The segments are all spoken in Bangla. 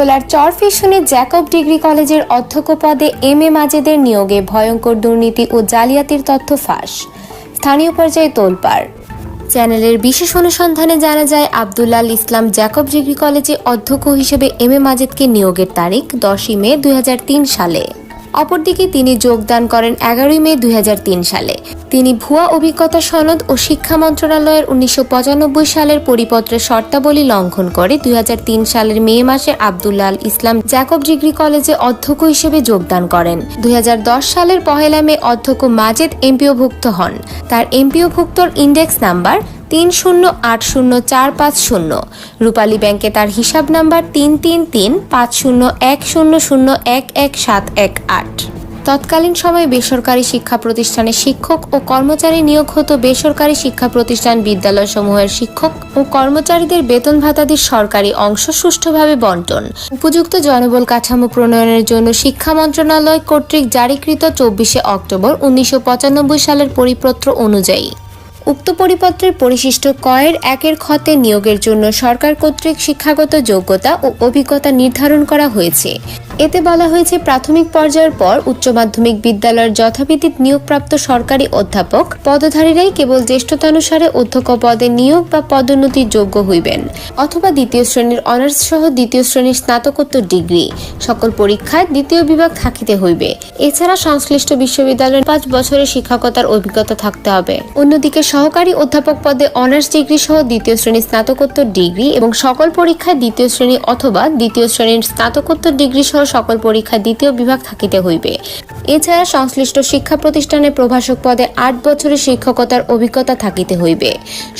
ভোলার চরফিশনে জ্যাকব ডিগ্রি কলেজের অধ্যক্ষ পদে এম এ মাজেদের নিয়োগে ভয়ঙ্কর দুর্নীতি ও জালিয়াতির তথ্য ফাঁস। স্থানীয় পর্যায়ে তোলপাড়। চ্যানেলের বিশেষ অনুসন্ধানে জানা যায়, আবদুল্লাল ইসলাম জ্যাকব ডিগ্রি কলেজে অধ্যক্ষ হিসেবে এম এ মাজেদকে নিয়োগের তারিখ দশই মে দুই হাজার তিন সালে। অপরদিকে তিনি যোগদান করেন এগারোই মে দুই সালে। তিনি ভুয়া অভিজ্ঞতা সনদ ও শিক্ষা মন্ত্রণালয়ের উনিশশো পঁচানব্বই সালের পরিপত্রের শর্তাবলী লঙ্ঘন করে দুই হাজার তিন সালের মে মাসে আবদুল্লাল ইসলাম জ্যাকব ডিগ্রি কলেজে অধ্যক্ষ হিসেবে যোগদান করেন। দুই হাজার দশ সালের পহেলা মে অধ্যক্ষ মাজেদ এমপিওভুক্ত হন। তার এমপিওভুক্তর ইন্ডেক্স নাম্বার তিন শূন্য আট শূন্য চার পাঁচ শূন্য। রূপালী ব্যাংকে তার হিসাব নাম্বার তিন তিন তিন পাঁচ শূন্য এক শূন্য শূন্য এক এক সাত এক আট। তৎকালীন সময়ে বেসরকারি শিক্ষা প্রতিষ্ঠানে শিক্ষক ও কর্মচারী নিয়োগ হতো বেসরকারি শিক্ষা প্রতিষ্ঠান বিদ্যালয়সমূহের শিক্ষক ও কর্মচারীদের বেতন ভাতাদির সরকারি অংশ সুষ্ঠুভাবে বন্টন। উপযুক্ত জনবল কাঠামো প্রণয়নের জন্য শিক্ষা মন্ত্রণালয় কর্তৃক জারিকৃত চব্বিশে অক্টোবর উনিশশো পঁচানব্বই সালের পরিপত্র অনুযায়ী। উক্ত পরিপত্রের পরিশিষ্ট কয়ের একের খতে নিয়োগের জন্য সরকার কর্তৃক শিক্ষাগত যোগ্যতা ও অভিজ্ঞতা নির্ধারণ করা হয়েছে। এতে বলা হয়েছে, প্রাথমিক পর্যায়ের পর উচ্চ মাধ্যমিক বিদ্যালয়ের যথাবিধি নিয়োগপ্রাপ্ত সরকারি অধ্যাপক পদধারীরাই কেবল জ্যেষ্ঠতানুসারে অধ্যক্ষ পদে নিয়োগ বা পদোন্নতির যোগ্য হইবেন অথবা দ্বিতীয় শ্রেণির অনার্স সহ দ্বিতীয় শ্রেণির স্নাতকোত্তর ডিগ্রি। সকল পরীক্ষায় দ্বিতীয় বিভাগ থাকিতে হইবে। এছাড়া সংশ্লিষ্ট বিশ্ববিদ্যালয়ের পাঁচ বছরের শিক্ষকতার অভিজ্ঞতা থাকতে হবে। অন্যদিকে সহকারী অধ্যাপক পদে অনার্স ডিগ্রি সহ দ্বিতীয় শ্রেণির স্নাতকোত্তর ডিগ্রি এবং সকল পরীক্ষায় দ্বিতীয় শ্রেণি অথবা দ্বিতীয় শ্রেণির স্নাতকোত্তর ডিগ্রি সহ সকল পরীক্ষায় দ্বিতীয় বিভাগ থাকিতে হইবে। এছাড়া সংশ্লিষ্ট শিক্ষা প্রতিষ্ঠানে প্রভাষক পদে আট বছরের শিক্ষকতার অভিজ্ঞতা থাকিতে হইবে।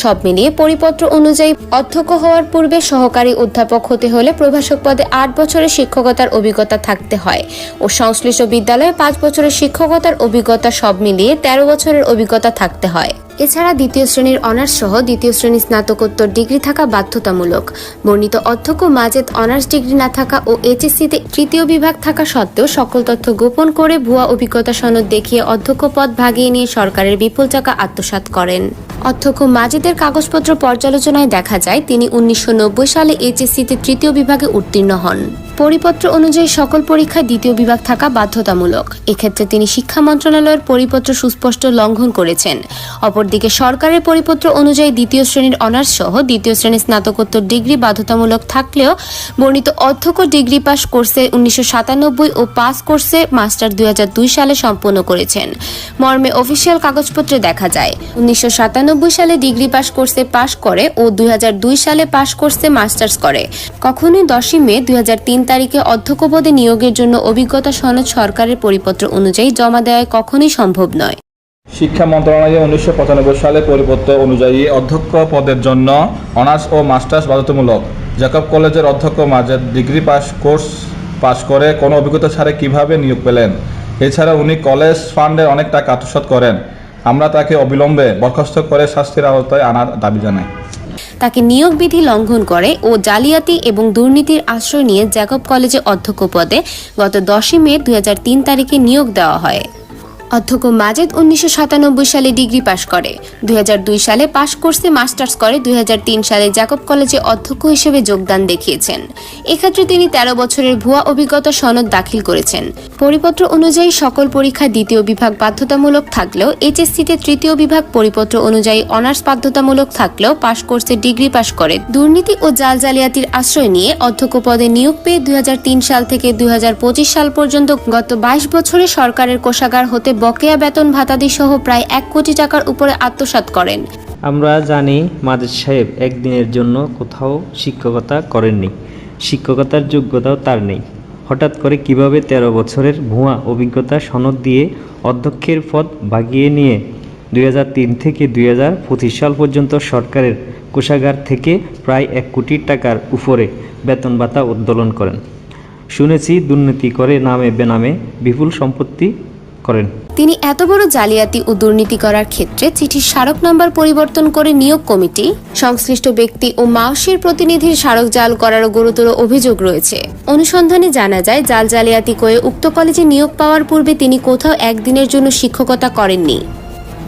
সব মিলিয়ে পরিপত্র অনুযায়ী অধ্যক্ষ হওয়ার পূর্বে সহকারী অধ্যাপক হতে হলে প্রভাষক পদে আট বছরের শিক্ষকতার অভিজ্ঞতা থাকতে হয় ও সংশ্লিষ্ট বিদ্যালয়ে পাঁচ বছরের শিক্ষকতার অভিজ্ঞতা সব মিলিয়ে তেরো বছরের অভিজ্ঞতা থাকতে হয়। এছাড়া দ্বিতীয় শ্রেণির অনার্স সহ দ্বিতীয় শ্রেণির স্নাতকোত্তর ডিগ্রি থাকা বাধ্যতামূলক। বর্ণিত অধ্যক্ষ মাজেদ অনার্স ডিগ্রি না থাকা ও এইচএসসিতে তৃতীয় বিভাগ থাকা সত্ত্বেও সকল তথ্য গোপন করে ভুয়া অভিজ্ঞতা সনদ দেখিয়ে অধ্যক্ষ পদ ভাগিয়ে নিয়ে সরকারের বিপুল টাকা আত্মসাৎ করেন। অধ্যক্ষ মাজেদের কাগজপত্র পর্যালোচনায় দেখা যায়, তিনি উনিশশো নব্বই সালে এইচএসসিতে তৃতীয় বিভাগে উত্তীর্ণ হন। পরিপত্র অনুযায়ী সকল পরীক্ষায় দ্বিতীয় বিভাগ থাকা বাধ্যতামূলক। এক্ষেত্রে তিনি শিক্ষা মন্ত্রণালয়ের পরিপত্র সুস্পষ্ট লঙ্ঘন করেছেন। অপরদিকে সরকারের পরিপত্র অনুযায়ী দ্বিতীয় শ্রেণির অনার্স সহ দ্বিতীয় শ্রেণির স্নাতকোত্তর ডিগ্রি বাধ্যতামূলক থাকলেও বর্ণিত অধ্যক্ষ ডিগ্রি পাস কোর্সে উনিশশো সাতানব্বই ও পাস কোর্সে মাস্টার দুই হাজার দুই সালে সম্পন্ন করেছেন। মর্মে অফিসিয়াল কাগজপত্রে দেখা যায়, উনিশশো সাতানব্বই সালে ডিগ্রি পাস কোর্সে পাশ করে ও দুই হাজার দুই সালে পাশ কোর্সে মাস্টার্স করে। কখনোই দশই মে দুই হাজার তিন তারিখে অধ্যক্ষ পদে নিয়োগের জন্য অভিজ্ঞতা সনদ সরকারের পরিপত্র অনুযায়ী জমা দেওয়া কখনোই সম্ভব নয়। শিক্ষা মন্ত্রণালয়ে উনিশশো পঁচানব্বই সালে পরিপত্র অনুযায়ী অধ্যক্ষ পদের জন্য অনার্স ও মাস্টার্স বাধ্যতামূলক। জ্যাকব কলেজের অধ্যক্ষ Majed degree pass course pass করে কোনো অভিজ্ঞতা ছাড়া কীভাবে নিয়োগ পেলেন? এছাড়া উনি কলেজ ফান্ডের অনেক টাকা আত্মসাৎ করেন। আমরা তাকে অবিলম্বে বরখাস্ত করে শাস্তির আওতায় আনার দাবি জানাই। তাকে নিয়োগ বিধি লঙ্ঘন করে ও জালিয়াতি এবং দুর্নীতির আশ্রয় নিয়ে জ্যাকব কলেজে অধ্যক্ষ পদে গত দশই মে দু হাজার তিন তারিখে নিয়োগ দেওয়া হয়। অধ্যক্ষ মাজেদ উনিশশো সাতানব্বই সালে ডিগ্রি পাশ করে। দু হাজার দুই সালে পাশ কোর্সে মাস্টার্স করে। দু হাজার তিন সালে জ্যাকব কলেজে অধ্যক্ষ হিসেবে যোগদান দেখিয়েছেন। এক্ষেত্রে তিনি তেরো বছরের ভুয়া অভিজ্ঞতা সনদ দাখিল করেছেন। পরিপত্র অনুযায়ী সকল পরীক্ষায় দ্বিতীয় বিভাগ বাধ্যতামূলক থাকলেও এইচএসসিতে তৃতীয় বিভাগ পরিপত্র অনুযায়ী অনার্স বাধ্যতামূলক থাকলেও পাশ কোর্সে ডিগ্রি পাশ করে। দুর্নীতি ও জাল জালিয়াতির আশ্রয় নিয়ে অধ্যক্ষ পদে নিয়োগ পেয়ে দুই হাজার তিন সাল থেকে দুই হাজার পঁচিশ সাল পর্যন্ত গত বাইশ বছরে সরকারের কোষাগার হতে বকেয়া বেতন ভাতাদি সহ প্রায় এক কোটি টাকার উপরে আত্মসাৎ করেন। আমরা জানি মাজিদ সাহেব একদিনের জন্য কোথাও শিক্ষকতা করেননি। শিক্ষকতার যোগ্যতাও তার নেই। হঠাৎ করে কীভাবে ১৩ বছরের ভুয়া অভিজ্ঞতা সনদ দিয়ে অধ্যক্ষের পদ ভাগিয়ে নিয়ে দুই হাজার তিন থেকে দুই হাজার পঁচিশ সাল পর্যন্ত সরকারের কোষাগার থেকে প্রায় এক কোটি টাকার উপরে বেতন ভাতা উত্তোলন করেন। শুনেছি দুর্নীতি করে নামে বেনামে বিপুল সম্পত্তি করেন। তিনি এত বড় জালিয়াতি ও দুর্নীতি করার ক্ষেত্রে চিঠির স্মারক নম্বর পরিবর্তন করে নিয়োগ কমিটি, সংশ্লিষ্ট ব্যক্তি ও মাওসির প্রতিনিধির স্মারক জাল করারও গুরুতর অভিযোগ রয়েছে। অনুসন্ধানে জানা যায়, জাল জালিয়াতি করে উক্ত কলেজে নিয়োগ পাওয়ার পূর্বে তিনি কোথাও একদিনের জন্য শিক্ষকতা করেননি।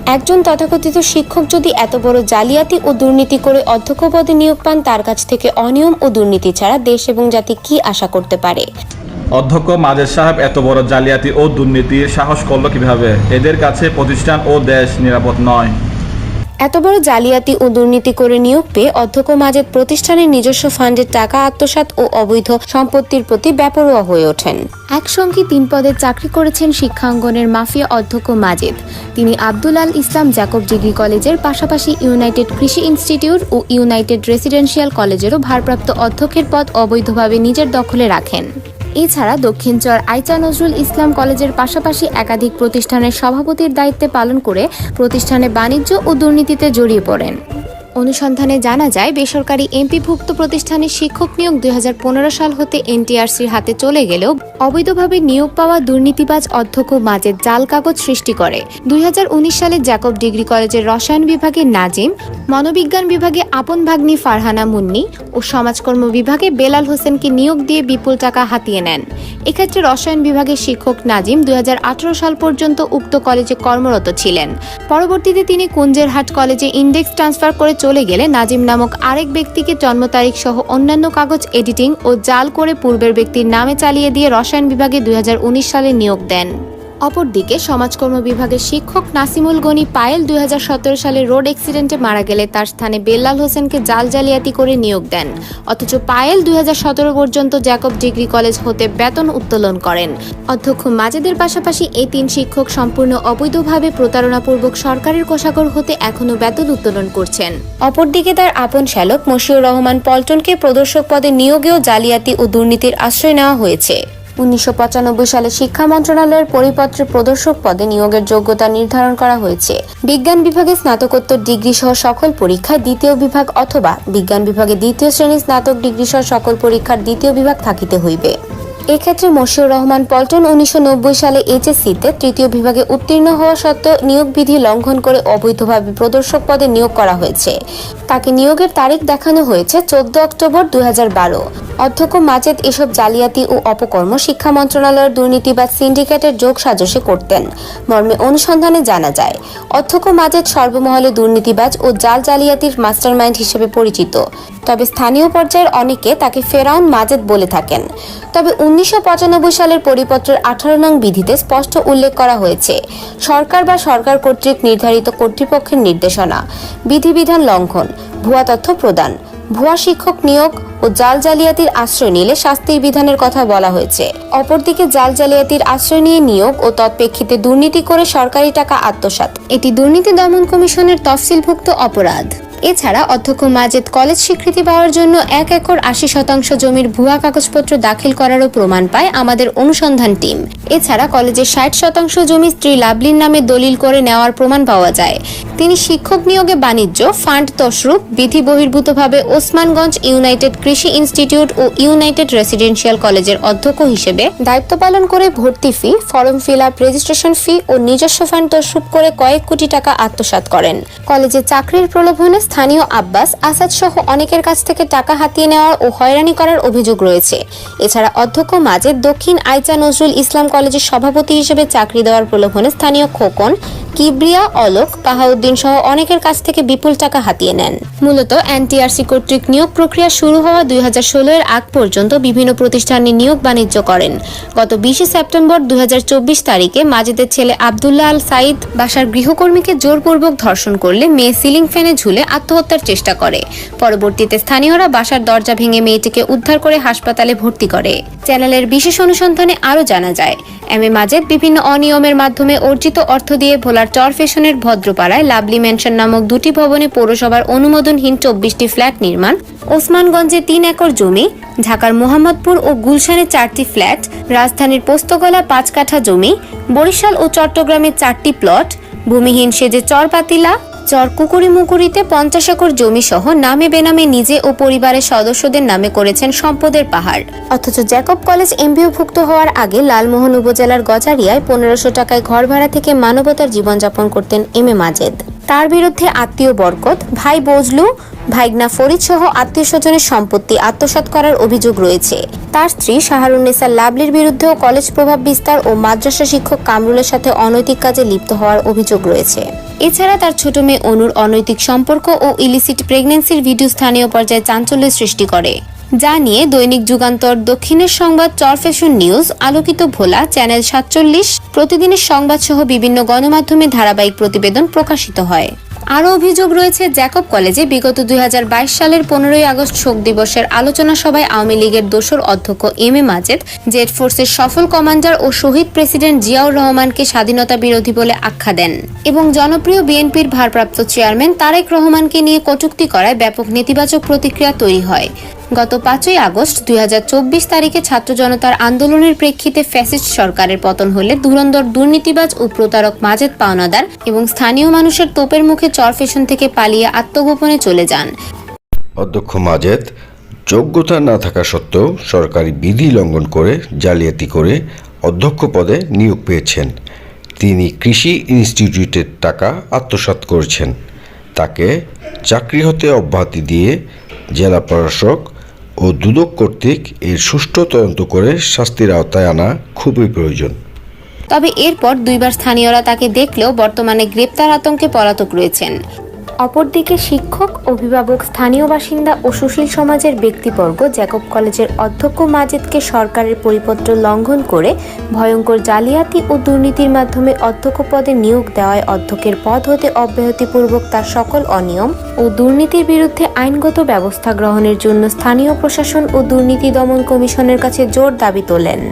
একজন তথাকথিত শিক্ষক যদি এত বড় জালিয়াতি ও দুর্নীতি করে অধ্যক্ষ পদে নিয়োগ পান, তার কাছ থেকে অনিয়ম ও দুর্নীতি ছাড়া দেশ এবং জাতি কি আশা করতে পারে? অধ্যক্ষ মাজেদ সাহেব এত বড় জালিয়াতি ও দুর্নীতির সাহস করল কীভাবে? এদের কাছে প্রতিষ্ঠান ও দেশ নিরাপদ নয়। এত বড় জালিয়াতি ও দুর্নীতি করে নিয়োগ পেয়ে অধ্যক্ষ মাজেদ প্রতিষ্ঠানের নিজস্ব ফান্ডের টাকা আত্মসাৎ ও অবৈধ সম্পত্তির প্রতি ব্যাপরোয়া হয়ে ওঠেন। একসঙ্গে তিন পদে চাকরি করেছেন শিক্ষাঙ্গনের মাফিয়া অধ্যক্ষ মাজেদ। তিনি আব্দুল আল ইসলাম জ্যাকব ডিগ্রি কলেজের পাশাপাশি ইউনাইটেড কৃষি ইনস্টিটিউট ও ইউনাইটেড রেসিডেন্সিয়াল কলেজেরও ভারপ্রাপ্ত অধ্যক্ষের পদ অবৈধভাবে নিজের দখলে রাখেন। এছাড়া দক্ষিণচর আইচা নজরুল ইসলাম কলেজের পাশাপাশি একাধিক প্রতিষ্ঠানের সভাপতির দায়িত্বে পালন করে প্রতিষ্ঠানে বাণিজ্য ও দুর্নীতিতে জড়িয়ে পড়েন। অনুসন্ধানে জানা যায়, বেসরকারি এমপিভুক্ত প্রতিষ্ঠানে শিক্ষক নিয়োগ দুই সাল হতে এনটিআরসির হাতে চলে গেলেও অবৈধভাবে নিয়োগ পাওয়া দুর্নীতিবাজ অধ্যক্ষ মাজেদ জাল কাগজ সৃষ্টি করে। দুইহাজার উনিশ সালে জ্যাকব ডিগ্রি কলেজের রসায়ন বিভাগে নাজিম, মনোবিজ্ঞান বিভাগে আপন ভাগ্নি ফারহানা মুন্নি ও সমাজকর্ম বিভাগে বেলাল হোসেনকে নিয়োগ দিয়ে বিপুল টাকা হাতিয়ে নেন। এক্ষেত্রে রসায়ন বিভাগের শিক্ষক নাজিম দুই হাজার আঠারো সাল পর্যন্ত উক্ত কলেজে কর্মরত ছিলেন। পরবর্তীতে তিনি কুঞ্জেরহাট কলেজে ইন্ডেক্স ট্রান্সফার করে চলে গেলে নাজিম নামক আরেক ব্যক্তিকে জন্ম তারিখ সহ অন্যান্য কাগজ এডিটিং ও জাল করে পূর্বের ব্যক্তির নামে চালিয়ে দিয়ে রসায়ন বিভাগে দুই হাজার উনিশ সালে নিয়োগ দেন। অপরদিকে সমাজকর্ম বিভাগের শিক্ষক নাসিমুল গনি পায়েল দুই সালে রোড অ্যাক্সিডেন্টে মারা গেলে তার স্থানে বেল্লাল হোসেনকে জাল জালিয়াতি করে নিয়োগ দেন। অথচ পায়েল দুই পর্যন্ত জ্যাকব ডিগ্রি কলেজ হতে বেতন উত্তোলন করেন। অধ্যক্ষ মাজেদের পাশাপাশি এই তিন শিক্ষক সম্পূর্ণ অবৈধভাবে প্রতারণাপূর্বক সরকারের কোষাগর হতে এখনও বেতন উত্তোলন করছেন। অপরদিকে তার আপন শ্যালক মশিউর রহমান পল্টনকে প্রদর্শক পদে নিয়োগেও জালিয়াতি ও দুর্নীতির আশ্রয় নেওয়া হয়েছে। উনিশশো পঁচানব্বই সালে শিক্ষা মন্ত্রণালয়ের পরিপত্রে প্রদর্শক পদে নিয়োগের যোগ্যতা নির্ধারণ করা হয়েছে। বিজ্ঞান বিভাগে স্নাতকোত্তর ডিগ্রি সহ সকল পরীক্ষায় দ্বিতীয় বিভাগ অথবা বিজ্ঞান বিভাগে দ্বিতীয় শ্রেণির স্নাতক ডিগ্রি সহ সকল পরীক্ষার দ্বিতীয় বিভাগ থাকিতে হইবে। এক্ষেত্রে মশিউর রহমান পল্টন উনিশশো নব্বই সালে এইচএসসিতে তৃতীয় বিভাগে উত্তীর্ণ হওয়া সত্ত্বেও নিয়োগ বিধি লঙ্ঘন করে অবৈধভাবে প্রদর্শক পদে নিয়োগ করা হয়েছে। তাকে নিয়োগের তারিখ দেখানো হয়েছে চোদ্দ অক্টোবর দুই অধ্যক্ষ মাজেদ এসব জালিয়াতি ও অপকর্ম শিক্ষা মন্ত্রণালয়ের দুর্নীতিবাদ সিন্ডিকেটের যোগ সাজসে করতেন। মর্মে অনুসন্ধানে জানা যায়, অধ্যক্ষ মাজেদ সর্বমহলে দুর্নীতিবাজ ও জাল জালিয়াতির মাস্টারমাইন্ড হিসেবে পরিচিত। তবে স্থানীয় পর্যায়ের অনেকে তাকে ফেরাউন মাজেদ বলে থাকেন। তবে উনিশশো পঁচানব্বই সালের পরিপত্রের আঠারো নং বিধিতে স্পষ্ট উল্লেখ করা হয়েছে, সরকার বা সরকার কর্তৃক নির্ধারিত কর্তৃপক্ষের নির্দেশনা, বিধিবিধান লঙ্ঘন, ভুয়া তথ্য প্রদান, ভুয়া শিক্ষক নিয়োগ ও জাল জালিয়াতির আশ্রয় নিলে শাস্তির বিধানের কথা বলা হয়েছে। অপরদিকে জাল জালিয়াতির আশ্রয় নিয়ে নিয়োগ ও তৎপ্রেক্ষিতে দুর্নীতি করে সরকারি টাকা আত্মসাৎ, এটি দুর্নীতি দমন কমিশনের তফসিলভুক্ত অপরাধ। এছাড়া অধ্যক্ষ মাজেদ কলেজ স্বীকৃতি পাওয়ার জন্য এক একর আশি শতাংশ জমির ভুয়া কাগজপত্র দাখিল করারও প্রমাণ পায় আমাদের অনুসন্ধান টিম। এছাড়া কলেজের ষাট শতাংশ জমি স্ত্রী লাভলিন নামে দলিল করে নেওয়ার প্রমাণ পাওয়া যায়। তিনি শিক্ষক নিয়োগে বাণিজ্য, ফান্ড তশরুপ বিধি বহির্ভূতভাবে ওসমানগঞ্জ ইউনাইটেড কৃষি ইনস্টিটিউট ও ইউনাইটেড রেসিডেন্সিয়াল কলেজের অধ্যক্ষ হিসেবে দায়িত্ব পালন করে ভর্তি fee, form fill up, registration fee ও নিজস্ব ফান্ড তশরুপ করে কয়েক কোটি টাকা আত্মসাৎ করেন। কলেজে চাকরির প্রলোভনে স্থানীয় আব্বাস আসাদ সহ অনেকের কাছ থেকে টাকা হাতিয়ে নেওয়ার ও হয়রানি করার অভিযোগ রয়েছে। এছাড়া অধ্যক্ষ মাজেদ দক্ষিণ আইচা নজরুল ইসলাম কলেজের সভাপতি হিসেবে চাকরি দেওয়ার প্রলোভনে স্থানীয় খোকন কিবরিয়া, অলোক বাহাউদ্দিন সহ অনেকের কাছ থেকে বিপুল টাকা হাতিয়ে নেন। মূলত এনটিআরসি কর্তৃক নিয়োগ প্রক্রিয়া শুরু হওয়া দুই এর আগ পর্যন্ত বিভিন্ন প্রতিষ্ঠানে নিয়োগ বাণিজ্য করেন। গত বিশে সেপ্টেম্বর দুই তারিখে মাজেদের ছেলে আবদুল্লাহ আল সাইদ বাসার গৃহকর্মীকে জোরপূর্বক ধর্ষণ করলে মেয়ে সিলিং ফ্যানে ঝুলে আত্মহত্যার চেষ্টা করে। পরবর্তীতে স্থানীয়রা বাসার দরজা ভেঙে মেয়েটিকে উদ্ধার করে হাসপাতালে ভর্তি করে। চ্যানেলের বিশেষ অনুসন্ধানে আরও জানা যায় এম এ মাজেদ বিভিন্ন অনিয়মের মাধ্যমে অর্জিত অর্থ দিয়ে ভোলার চর ফেশনের ভদ্রপাড়ায় লাভলি ম্যানশন নামক দুটি ভবনে পৌরসভার অনুমোদনহীন চব্বিশটি ফ্ল্যাট নির্মাণ, ওসমানগঞ্জে তিন একর জমি, ঢাকার মোহাম্মদপুর ও গুলশানে চারটি ফ্ল্যাট, রাজধানীর পোস্তগলা পাঁচ কাঠা জমি, বরিশাল ও চট্টগ্রামে চারটি প্লট, ভূমিহীন সেজে চর পাতিলা চর কুকুরি মুকুরিতে পঞ্চাশ একর জমি সহ নামে বেনামে নিজে ও পরিবারের সদস্যদের নামে করেছেন সম্পদের পাহাড়। অথচ জ্যাকব কলেজ এমবিওভুক্ত হওয়ার আগে লালমোহন উপজেলার গজারিয়ায় পনেরোশো টাকায় ঘর ভাড়া থেকে মানবতার জীবনযাপন করতেন এম এ মাজেদ। তার বিরুদ্ধে আত্মীয় বরকত, ভাই বজলু, ভাইগনা ফরিদ সহ আত্মীয় স্বজনের সম্পত্তি আত্মসাৎ করার অভিযোগ রয়েছে। তার স্ত্রী শাহরুন্নেসা লাভলির বিরুদ্ধেও কলেজ প্রভাব বিস্তার ও মাদ্রাসা শিক্ষক কামরুলের সাথে অনৈতিক কাজে লিপ্ত হওয়ার অভিযোগ রয়েছে। এছাড়া তার ছোট মেয়ে অনুর অনৈতিক সম্পর্ক ও ইলিসিট প্রেগনেন্সির ভিডিও স্থানীয় পর্যায়ে চাঞ্চল্যের সৃষ্টি করে। যা নিয়ে দৈনিক যুগান্তর, দক্ষিণের সংবাদ, চর ফ্যাশন নিউজ, আলোকিত ভোলা, চ্যানেল সাতচল্লিশ, প্রতিদিনের সংবাদ সহ বিভিন্ন গণমাধ্যমে ধারাবাহিক প্রতিবেদন প্রকাশিত হয়। আরও অভিযোগ রয়েছে, জ্যাকব কলেজে বিগত দুই হাজার বাইশ সালের পনেরোই আগস্ট শোক দিবসের আলোচনা সভায় আওয়ামী লীগের দোসর অধ্যক্ষ এম এ মাজেদ, জেড ফোর্সের সফল কমান্ডার ও শহীদ প্রেসিডেন্ট জিয়াউর রহমানকে স্বাধীনতা বিরোধী বলে আখ্যা দেন এবং জনপ্রিয় বিএনপির ভারপ্রাপ্ত চেয়ারম্যান তারেক রহমানকে নিয়ে কটুক্তি করায় ব্যাপক নেতিবাচক প্রতিক্রিয়া তৈরি হয়। গত পাঁচই আগস্ট দুই হাজার চব্বিশ তারিখে ছাত্র জনতার আন্দোলনের প্রেক্ষিতে ফ্যাসিস্ট সরকারের পতন হলে ধুরন্ধর দুর্নীতিবাজ ও প্রতারক মাজেদ পাওনাদার এবং স্থানীয় মানুষের তোপের মুখে চরফেশন থেকে পালিয়ে আত্মগোপনে চলে যান। অধ্যক্ষ মাজেদ, যোগ্যতা না থাকা সত্ত্বেও সরকারি বিধি লঙ্ঘন করে জালিয়াতি করে অধ্যক্ষ পদে নিয়োগ পেয়েছেন। তিনি কৃষি ইনস্টিটিউটের টাকা আত্মসাৎ করেছেন। তাকে চাকরি হতে অব্যাহতি দিয়ে জেলা প্রশাসক ও দুদক কর্তৃক এর সুষ্ঠু তদন্ত করে শাস্তির আওতায় আনা খুবই প্রয়োজন। তবে এরপর দুইবার স্থানীয়রা তাকে দেখলেও বর্তমানে গ্রেপ্তার আতঙ্কে পলাতক রয়েছেন। অপরদিকে শিক্ষক, অভিভাবক, স্থানীয় বাসিন্দা ও সুশীল সমাজের ব্যক্তিবর্গ জ্যাকব কলেজের অধ্যক্ষ মাজেদকে সরকারের পরিপত্র লঙ্ঘন করে ভয়ঙ্কর জালিয়াতি ও দুর্নীতির মাধ্যমে অধ্যক্ষ পদে নিয়োগ দেওয়ায় অধ্যক্ষের পদ হতে অব্যাহতিপূর্বক তার সকল অনিয়ম ও দুর্নীতির বিরুদ্ধে আইনগত ব্যবস্থা গ্রহণের জন্য স্থানীয় প্রশাসন ও দুর্নীতি দমন কমিশনের কাছে জোর দাবি তোলেন।